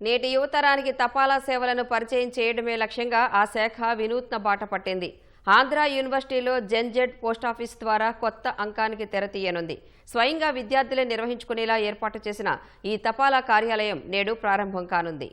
నేటి యువతరానికి తపాలా సేవలను పరిచయం చేయడమే లక్ష్యంగా ఆ శాఖ వినూత్న బాట పట్టింది. ఆంధ్ర యూనివర్సిటీలో జెన్జెడ్ పోస్టాఫీస్ ద్వారా కొత్త అంకానికి తెరతీయనుంది స్వయంగా విద్యార్థులే నిర్వహించుకునేలా ఏర్పాటు చేసిన ఈ తపాలా కార్యాలయం నేడు ప్రారంభం కానుంది.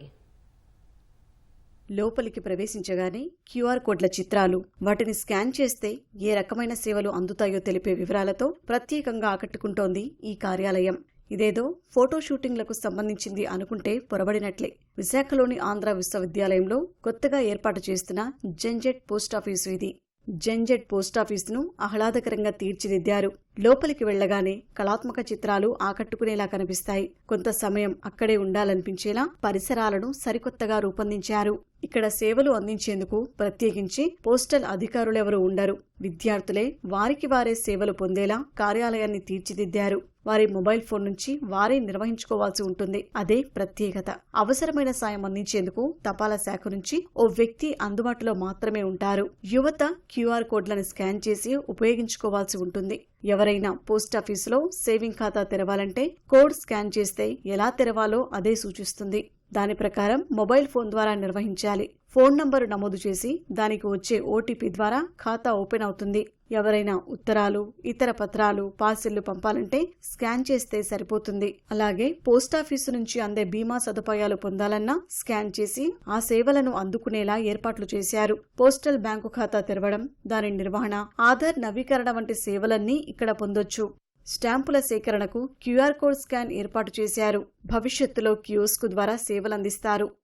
లోపలికి ప్రవేశించగానే క్యూఆర్ కోడ్ల చిత్రాలు వాటిని స్కాన్ చేస్తే ఏ రకమైన సేవలు అందుతాయో తెలిపే వివరాలతో ప్రత్యేకంగా ఆకట్టుకుంటోంది ఈ కార్యాలయం. ఇదేదో ఫోటో షూటింగ్లకు సంబంధించింది అనుకుంటే పొరబడినట్లే. విశాఖలోని ఆంధ్ర విశ్వవిద్యాలయంలో కొత్తగా ఏర్పాటు చేస్తున్న జంజెట్ పోస్టాఫీసు ఇది. జంజెట్ పోస్టాఫీసును ఆహ్లాదకరంగా తీర్చిదిద్దారు. లోపలికి వెళ్ళగానే కళాత్మక చిత్రాలు ఆకట్టుకునేలా కనిపిస్తాయి. కొంత సమయం అక్కడే ఉండాలనిపించేలా పరిసరాలను సరికొత్తగా రూపొందించారు. ఇక్కడ సేవలు అందించేందుకు ప్రత్యేకించి పోస్టల్ అధికారులెవరూ ఉండరు. విద్యార్థులే వారికి వారే సేవలు పొందేలా కార్యాలయాన్ని తీర్చిదిద్దారు. వారి మొబైల్ ఫోన్ నుంచి వారే నిర్వహించుకోవాల్సి ఉంటుంది. అదే ప్రత్యేకత. అవసరమైన సాయం అందించేందుకు తపాలా శాఖ నుంచి ఓ వ్యక్తి అందుబాటులో మాత్రమే ఉంటారు. యువత క్యూఆర్ కోడ్లను స్కాన్ చేసి ఉపయోగించుకోవాల్సి ఉంటుంది. ఎవరైనా పోస్టాఫీసులో సేవింగ్ ఖాతా తెరవాలంటే కోడ్ స్కాన్ చేస్తే ఎలా తెరవాలో అదే సూచిస్తుంది. దాని ప్రకారం మొబైల్ ఫోన్ ద్వారా నిర్వహించాలి. ఫోన్ నంబరు నమోదు చేసి దానికి వచ్చే ఓటీపీ ద్వారా ఖాతా ఓపెన్ అవుతుంది. ఎవరైనా ఉత్తరాలు ఇతర పత్రాలు పార్సిళ్ళు పంపాలంటే స్కాన్ చేస్తే సరిపోతుంది. అలాగే పోస్టాఫీసు నుంచి అందే బీమా సదుపాయాలు పొందాలన్నా స్కాన్ చేసి ఆ సేవలను అందుకునేలా ఏర్పాట్లు చేశారు. పోస్టల్ బ్యాంకు ఖాతా తెరవడం దాని నిర్వహణ ఆధార్ నవీకరణ వంటి సేవలన్నీ ఇక్కడ పొందొచ్చు. స్టాంపుల సేకరణకు క్యూఆర్ కోడ్ స్కాన్ ఏర్పాటు చేశారు. భవిష్యత్తులో కియోస్క్ ద్వారా సేవలందిస్తారు.